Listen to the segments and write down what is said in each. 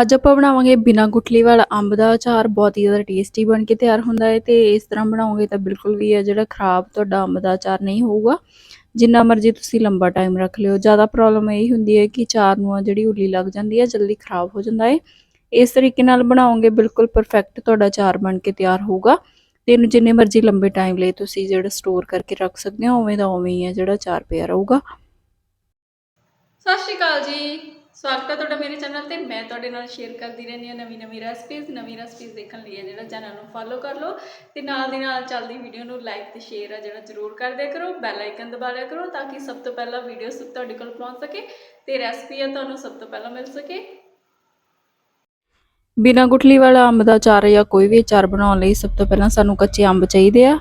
ਅੱਜ ਆਪਾਂ ਬਣਾਵਾਂਗੇ ਬਿਨਾ ਗੁਠਲੀ ਵਾਲਾ ਅੰਬ ਦਾ ਅਚਾਰ, ਬਹੁਤ ਹੀ ਜ਼ਿਆਦਾ ਟੇਸਟੀ ਬਣ ਕੇ ਤਿਆਰ ਹੁੰਦਾ ਹੈ ਤੇ ਇਸ ਤਰ੍ਹਾਂ ਬਣਾਓਗੇ ਤਾਂ ਬਿਲਕੁਲ ਵੀ ਹੈ ਜਿਹੜਾ ਖਰਾਬ ਤੁਹਾਡਾ ਅੰਬ ਦਾ ਅਚਾਰ ਨਹੀਂ ਹੋਊਗਾ। ਜਿੰਨਾ ਮਰਜ਼ੀ ਤੁਸੀਂ ਲੰਬਾ ਟਾਈਮ ਰੱਖ ਲਿਓ। ਜ਼ਿਆਦਾ ਪ੍ਰੋਬਲਮ ਇਹ ਹੁੰਦੀ ਹੈ ਕਿ ਅਚਾਰ ਨੂੰ ਆ ਜਿਹੜੀ ਉੱਲੀ ਲੱਗ ਜਾਂਦੀ ਹੈ, ਜਲਦੀ ਖਰਾਬ ਹੋ ਜਾਂਦਾ ਹੈ। ਇਸ ਤਰੀਕੇ ਨਾਲ ਬਣਾਓਗੇ, ਬਿਲਕੁਲ ਪਰਫੈਕਟ ਤੁਹਾਡਾ ਅਚਾਰ ਬਣ ਕੇ ਤਿਆਰ ਹੋਊਗਾ। ਤੇ ਇਹਨੂੰ ਜਿੰਨੇ ਮਰਜ਼ੀ ਲੰਬੇ ਟਾਈਮ ਲਈ ਤੁਸੀਂ ਜਿਹੜਾ ਸਟੋਰ ਕਰਕੇ ਰੱਖ ਸਕਦੇ ਹੋ, ਉਵੇਂ ਦਾ ਉਵੇਂ ਹੀ ਹੈ ਜਿਹੜਾ ਅਚਾਰ ਪਿਆ ਰਹੂਗਾ। ਸਤਿ ਸ਼੍ਰੀ ਅਕਾਲ ਜੀ। ਸਵਾਗਤ ਹੈ ਤੁਹਾਡਾ ਮੇਰੇ ਚੈਨਲ ਤੇ। ਮੈਂ ਤੁਹਾਡੇ ਨਾਲ ਸ਼ੇਅਰ ਕਰਦੀ ਰਹਿੰਦੀ ਹਾਂ ਨਵੀਂ ਨਵੀਂ ਰੈਸਪੀਜ਼ ਨਵੀਂ ਰੈਸਪੀਜ਼ ਦੇਖਣ ਲਈ ਹੈ ਜਿਹੜਾ ਚੈਨਲ ਨੂੰ ਫੋਲੋ ਕਰ ਲਓ। ਤੇ ਨਾਲ ਦੀ ਨਾਲ ਚੱਲਦੀ ਵੀਡੀਓ ਨੂੰ ਲਾਈਕ ਤੇ ਸ਼ੇਅਰ ਆ ਜਿਹੜਾ ਜ਼ਰੂਰ ਕਰ ਦਿਆ ਕਰੋ। ਬੈਲ ਆਈਕਨ ਦਬਾ ਲਿਆ ਕਰੋ ਤਾਂ ਕਿ ਸਭ ਤੋਂ ਪਹਿਲਾਂ ਵੀਡੀਓ ਸਭ ਤੁਹਾਡੇ ਕੋਲ ਪਹੁੰਚ ਸਕੇ ਤੇ ਰੈਸਪੀ ਆ ਤੁਹਾਨੂੰ ਸਭ ਤੋਂ ਪਹਿਲਾਂ ਮਿਲ ਸਕੇ। ਬਿਨਾ ਗੁਠਲੀ ਵਾਲਾ ਅੰਬ ਦਾ ਅਚਾਰ ਜਾਂ ਕੋਈ ਵੀ ਅਚਾਰ ਬਣਾਉਣ ਲਈ ਸਭ ਤੋਂ ਪਹਿਲਾਂ ਸਾਨੂੰ ਕੱਚੇ ਅੰਬ ਚਾਹੀਦੇ ਆ।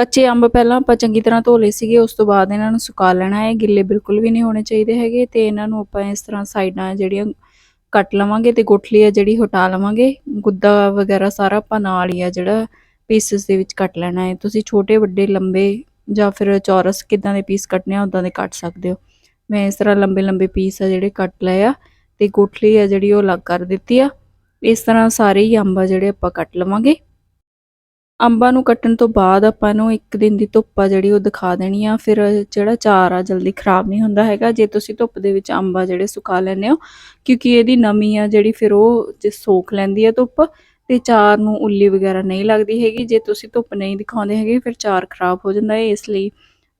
ਕੱਚੇ ਅੰਬ ਪਹਿਲਾਂ ਆਪਾਂ ਚੰਗੀ ਤਰ੍ਹਾਂ ਧੋ ਲਏ ਸੀਗੇ, ਉਸ ਤੋਂ ਬਾਅਦ ਇਹਨਾਂ ਨੂੰ ਸੁਕਾ ਲੈਣਾ ਹੈ। ਗਿੱਲੇ ਬਿਲਕੁਲ ਵੀ ਨਹੀਂ ਹੋਣੇ ਚਾਹੀਦੇ ਹੈਗੇ ਤੇ ਇਹਨਾਂ ਨੂੰ ਆਪਾਂ ਇਸ ਤਰ੍ਹਾਂ ਸਾਈਡਾਂ ਜਿਹੜੀਆਂ ਕੱਟ ਲਵਾਂਗੇ ਤੇ ਗੁਠਲੀ ਆ ਜਿਹੜੀ ਹਟਾ ਲਵਾਂਗੇ। ਗੁੱਦਾ ਵਗੈਰਾ ਸਾਰਾ ਆਪਾਂ ਨਾਲ ਹੀ ਆ ਜਿਹੜਾ ਪੀਸਸ ਦੇ ਵਿੱਚ ਕੱਟ ਲੈਣਾ ਹੈ। ਤੁਸੀਂ ਛੋਟੇ, ਵੱਡੇ, ਲੰਬੇ ਜਾਂ ਫਿਰ ਚੌਰਸ ਕਿਦਾਂ ਦੇ ਪੀਸ ਕੱਟਨੇ ਆ ਉਦਾਂ ਦੇ ਕੱਟ ਸਕਦੇ ਹੋ। ਮੈਂ ਇਸ ਤਰ੍ਹਾਂ ਲੰਬੇ ਲੰਬੇ ਪੀਸ ਆ ਜਿਹੜੇ ਕੱਟ ਲਏ ਆ ਤੇ ਗੁਠਲੀ ਆ ਜਿਹੜੀ ਉਹ ਅਲੱਗ ਕਰ ਦਿੱਤੀ ਆ। ਇਸ ਤਰ੍ਹਾਂ ਸਾਰੇ ਹੀ ਅੰਬ ਆ ਜਿਹੜੇ ਆਪਾਂ ਕੱਟ ਲਵਾਂਗੇ। ਅੰਬਾਂ ਨੂੰ ਕੱਟਣ ਤੋਂ ਬਾਅਦ ਆਪਾਂ ਨੂੰ ਇੱਕ ਦਿਨ ਦੀ ਧੁੱਪ ਆ ਜਿਹੜੀ ਉਹ ਦਿਖਾ ਦੇਣੀ ਆ। ਫਿਰ ਜਿਹੜਾ ਚਾਰ ਆ ਜਲਦੀ ਖਰਾਬ ਨਹੀਂ ਹੁੰਦਾ ਹੈਗਾ। ਜੇ ਤੁਸੀਂ ਧੁੱਪ ਦੇ ਵਿੱਚ ਅੰਬਾ ਜਿਹੜੇ ਸੁਕਾ ਲੈਂਦੇ ਹੋ, ਕਿਉਂਕਿ ਇਹਦੀ ਨਮੀ ਆ ਜਿਹੜੀ ਫਿਰ ਉਹ ਜੇ ਸੋਖ ਲੈਂਦੀ ਆ ਧੁੱਪ ਤੇ ਚਾਰ ਨੂੰ ਉੱਲੀ ਵਗੈਰਾ ਨਹੀਂ ਲੱਗਦੀ ਹੈਗੀ। ਜੇ ਤੁਸੀਂ ਧੁੱਪ ਨਹੀਂ ਦਿਖਾਉਂਦੇ ਹੈਗੇ, ਫਿਰ ਚਾਰ ਖਰਾਬ ਹੋ ਜਾਂਦਾ ਹੈ। ਇਸ ਲਈ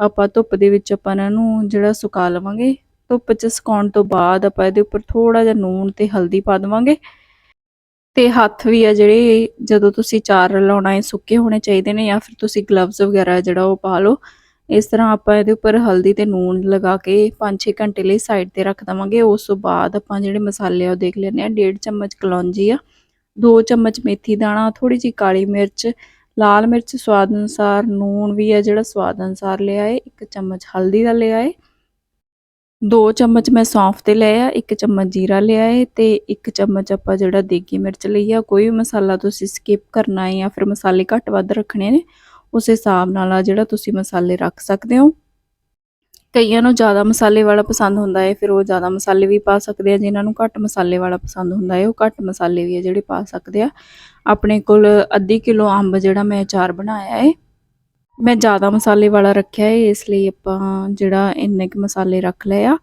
ਆਪਾਂ ਧੁੱਪ ਦੇ ਵਿੱਚ ਆਪਾਂ ਇਹਨਾਂ ਨੂੰ ਜਿਹੜਾ ਸੁਕਾ ਲਵਾਂਗੇ। ਧੁੱਪ 'ਚ ਸੁਕਾਉਣ ਤੋਂ ਬਾਅਦ ਆਪਾਂ ਇਹਦੇ ਉੱਪਰ ਥੋੜਾ ਜਿਹਾ ਨੂਣ ਤੇ ਹਲਦੀ ਪਾ ਦੇਵਾਂਗੇ। ਤੇ ਹੱਥ ਵੀ ਆ ਜਿਹੜੇ ਜਦੋਂ ਤੁਸੀਂ ਚਾਰ ਰਲਾਉਣਾ ਹੈ ਸੁੱਕੇ ਹੋਣੇ ਚਾਹੀਦੇ ਨੇ ਜਾਂ ਫਿਰ ਤੁਸੀਂ ਗਲਵਜ਼ ਵਗੈਰਾ ਜਿਹੜਾ ਉਹ ਪਾ ਲਓ। ਇਸ ਤਰ੍ਹਾਂ ਆਪਾਂ ਇਹਦੇ ਉੱਪਰ ਹਲਦੀ ਤੇ ਨੂਣ ਲਗਾ ਕੇ 5-6 ਘੰਟੇ ਲਈ ਸਾਈਡ ਤੇ ਰੱਖ ਦਵਾਂਗੇ। ਉਸ ਤੋਂ ਬਾਅਦ ਆਪਾਂ ਜਿਹੜੇ ਮਸਾਲੇ ਆ ਉਹ ਦੇਖ ਲੈਂਦੇ ਆ 1.5 ਚਮਚ ਕਲੌਂਜੀ ਆ 2 ਚਮਚ ਮੇਥੀ ਦਾਣਾ ਥੋੜੀ ਜਿਹੀ ਕਾਲੀ ਮਿਰਚ, ਲਾਲ ਮਿਰਚ ਸਵਾਦ ਅਨੁਸਾਰ ਨੂਣ ਵੀ ਆ ਜਿਹੜਾ ਸਵਾਦ ਅਨੁਸਾਰ ਲਿਆ ਏ 1 ਚਮਚ ਹਲਦੀ ਦਾ ਲਿਆ ਏ 2 ਚਮਚ ਮੈਂ ਸੌਂਫ ਤੇ ਲਿਆ ਇੱਕ ਚਮਚ ਜੀਰਾ ਲਿਆ ਹੈ ਤੇ 1 ਚਮਚ ਆਪਾਂ ਜਿਹੜਾ ਦੇਗੀ ਮਿਰਚ ਲਈ ਆ, ਕੋਈ ਵੀ ਮਸਾਲਾ ਤੁਸੀਂ ਸਕਿਪ ਕਰਨਾ ਹੈ ਜਾਂ ਫਿਰ ਮਸਾਲੇ ਘੱਟ ਵੱਧ ਰੱਖਣੇ ਨੇ, ਉਸ ਹਿਸਾਬ ਨਾਲ ਆ ਜਿਹੜਾ ਤੁਸੀਂ ਮਸਾਲੇ ਰੱਖ ਸਕਦੇ ਹੋ। ਕਈਆਂ ਨੂੰ ਜ਼ਿਆਦਾ ਮਸਾਲੇ ਵਾਲਾ ਪਸੰਦ ਹੁੰਦਾ ਹੈ ਫਿਰ ਉਹ ਜ਼ਿਆਦਾ ਮਸਾਲੇ ਵੀ ਪਾ ਸਕਦੇ ਆ, ਜਿਨ੍ਹਾਂ ਨੂੰ ਘੱਟ ਮਸਾਲੇ ਵਾਲਾ ਪਸੰਦ ਹੁੰਦਾ ਹੈ ਉਹ ਘੱਟ ਮਸਾਲੇ ਵੀ ਆ ਜਿਹੜੇ ਪਾ ਸਕਦੇ ਆ। ਆਪਣੇ ਕੋਲ ਅੱਧੀ ਕਿਲੋ ਅੰਬ ਜਿਹੜਾ ਮੈਂ ਅਚਾਰ ਬਣਾਇਆ ਹੈ ਮੈਂ ਜ਼ਿਆਦਾ ਮਸਾਲੇ ਵਾਲਾ ਰੱਖਿਆ ਹੈ ਇਸ ਲਈ ਆਪਾਂ ਜਿਹੜਾ ਇੰਨੇ ਕੁ ਮਸਾਲੇ ਰੱਖ ਲਏ ਆ।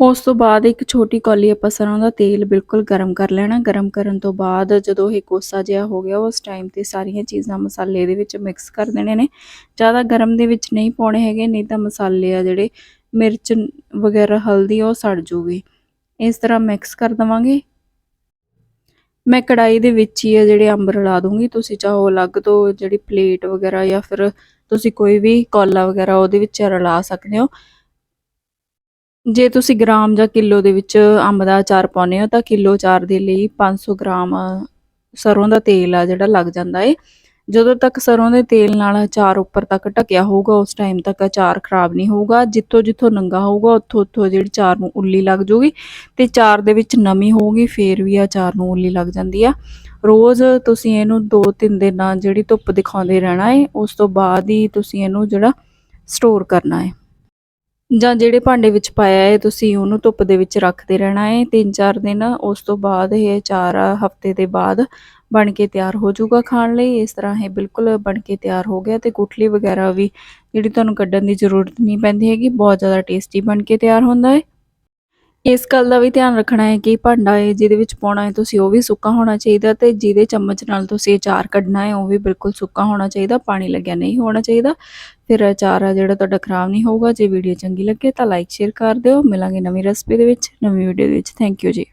ਉਸ ਤੋਂ ਬਾਅਦ ਇੱਕ ਛੋਟੀ ਕੌਲੀ ਆਪਾਂ ਸਰੋਂ ਦਾ ਤੇਲ ਬਿਲਕੁਲ ਗਰਮ ਕਰ ਲੈਣਾ। ਗਰਮ ਕਰਨ ਤੋਂ ਬਾਅਦ ਜਦੋਂ ਇਹ ਕੋਸਾ ਜਿਹਾ ਹੋ ਗਿਆ, ਉਸ ਟਾਈਮ ਤੇ ਸਾਰੀਆਂ ਚੀਜ਼ਾਂ ਮਸਾਲੇ ਦੇ ਵਿੱਚ ਮਿਕਸ ਕਰ ਦੇਣੇ ਨੇ। ਜ਼ਿਆਦਾ ਗਰਮ ਦੇ ਵਿੱਚ ਨਹੀਂ ਪਾਉਣੇ ਹੈਗੇ, ਨਹੀਂ ਤਾਂ ਮਸਾਲੇ ਆ ਜਿਹੜੇ ਮਿਰਚ ਵਗੈਰਾ, ਹਲਦੀ, ਉਹ ਸੜ ਜੂਗੀ। ਇਸ ਤਰ੍ਹਾਂ ਮਿਕਸ ਕਰ ਦਵਾਂਗੇ। ਮੈਂ ਕੜਾਈ ਦੇ ਵਿੱਚ ਹੀ ਆ ਜਿਹੜੇ ਅੰਬ ਰਲਾ ਦੂੰਗੀ। ਤੁਸੀਂ ਚਾਹੋ ਅਲੱਗ ਤੋਂ ਜਿਹੜੀ ਪਲੇਟ ਵਗੈਰਾ ਜਾਂ ਫਿਰ ਤੁਸੀਂ ਕੋਈ ਵੀ ਕੌਲਾ ਵਗੈਰਾ ਉਹਦੇ ਵਿੱਚ ਰਲਾ ਸਕਦੇ ਹੋ। ਜੇ ਤੁਸੀਂ ਗ੍ਰਾਮ ਜਾਂ ਕਿਲੋ ਦੇ ਵਿੱਚ ਅੰਬ ਦਾ ਅਚਾਰ ਪਾਉਨੇ ਹੋ ਤਾਂ ਕਿਲੋ ਅਚਾਰ ਦੇ ਲਈ 500 ਗ੍ਰਾਮ ਸਰੋਂ ਦਾ ਤੇਲ ਆ ਜਿਹੜਾ ਲੱਗ ਜਾਂਦਾ ਏ। ਜਦੋਂ ਤੱਕ ਸਰੋਂ ਦੇ ਤੇਲ ਨਾਲ ਅਚਾਰ ਉੱਪਰ ਤੱਕ ਢਕਿਆ ਹੋਊਗਾ, ਉਸ ਟਾਈਮ ਤੱਕ ਅਚਾਰ ਖਰਾਬ ਨਹੀਂ ਹੋਊਗਾ। ਜਿੱਥੋਂ ਜਿੱਥੋਂ ਨੰਗਾ ਹੋਊਗਾ, ਉੱਥੋਂ ਉੱਥੋਂ ਜਿਹੜੀ ਚਾਰ ਨੂੰ ਉੱਲੀ ਲੱਗ ਜੂਗੀ ਤੇ ਚਾਰ ਦੇ ਵਿੱਚ ਨਮੀ ਹੋਊਗੀ, ਫੇਰ ਵੀ ਅਚਾਰ ਨੂੰ ਉੱਲੀ ਲੱਗ ਜਾਂਦੀ ਆ। ਰੋਜ਼ ਤੁਸੀਂ ਇਹਨੂੰ 2-3 ਦਿਨਾਂ ਜਿਹੜੀ ਧੁੱਪ ਦਿਖਾਉਂਦੇ ਰਹਿਣਾ ਹੈ ਉਸ ਤੋਂ ਬਾਅਦ ਹੀ ਤੁਸੀਂ ਇਹਨੂੰ ਜਿਹੜਾ ਸਟੋਰ ਕਰਨਾ ਹੈ ਜਾਂ ਜਿਹੜੇ ਭਾਂਡੇ ਵਿੱਚ ਪਾਇਆ ਹੈ, ਤੁਸੀਂ ਉਹਨੂੰ ਧੁੱਪ ਦੇ ਵਿੱਚ ਰੱਖਦੇ ਰਹਿਣਾ ਹੈ। 3-4 ਦਿਨ ਉਸ ਤੋਂ ਬਾਅਦ ਇਹ ਚਾਰ ਹਫ਼ਤੇ ਦੇ ਬਾਅਦ ਬਣ ਕੇ ਤਿਆਰ ਹੋ ਜਾਊਗਾ ਖਾਣ ਲਈ। ਇਸ ਤਰ੍ਹਾਂ ਇਹ ਬਿਲਕੁਲ ਬਣ ਕੇ ਤਿਆਰ ਹੋ ਗਿਆ ਤੇ ਗੁਠਲੀ ਵਗੈਰਾ ਵੀ ਜਿਹੜੀ ਤੁਹਾਨੂੰ ਕੱਢਣ ਦੀ ਜ਼ਰੂਰਤ ਨਹੀਂ ਪੈਂਦੀ ਹੈਗੀ, ਬਹੁਤ ਜ਼ਿਆਦਾ ਟੇਸਟੀ ਬਣ ਕੇ ਤਿਆਰ ਹੁੰਦਾ ਹੈ। ਇਸ ਗੱਲ ਦਾ ਵੀ ਧਿਆਨ ਰੱਖਣਾ ਹੈ ਕਿ ਭਾਂਡਾ ਹੈ, ਜਿਹਦੇ ਵਿੱਚ ਪਾਉਣਾ ਹੈ, ਤੁਸੀਂ ਉਹ ਵੀ ਸੁੱਕਾ ਹੋਣਾ ਚਾਹੀਦਾ ਤੇ ਜਿਹਦੇ ਚਮਚ ਨਾਲ ਤੁਸੀਂ ਅਚਾਰ ਕੱਢਣਾ ਹੈ, ਉਹ ਵੀ ਬਿਲਕੁਲ ਸੁੱਕਾ ਹੋਣਾ ਚਾਹੀਦਾ, ਪਾਣੀ ਲੱਗਿਆ ਨਹੀਂ ਹੋਣਾ ਚਾਹੀਦਾ। ਫਿਰ ਅਚਾਰ ਆ ਜਿਹੜਾ ਤੁਹਾਡਾ ਖਰਾਬ ਨਹੀਂ ਹੋਊਗਾ, ਜੇ ਵੀਡੀਓ ਚੰਗੀ ਲੱਗੇ ਤਾਂ ਲਾਈਕ ਸ਼ੇਅਰ ਕਰ ਦਿਓ। ਮਿਲਾਂਗੇ ਨਵੀਂ ਰੈਸਪੀ ਦੇ ਵਿੱਚ, ਨਵੀਂ ਵੀਡੀਓ ਦੇ ਵਿੱਚ। ਥੈਂਕ ਯੂ ਜੀ।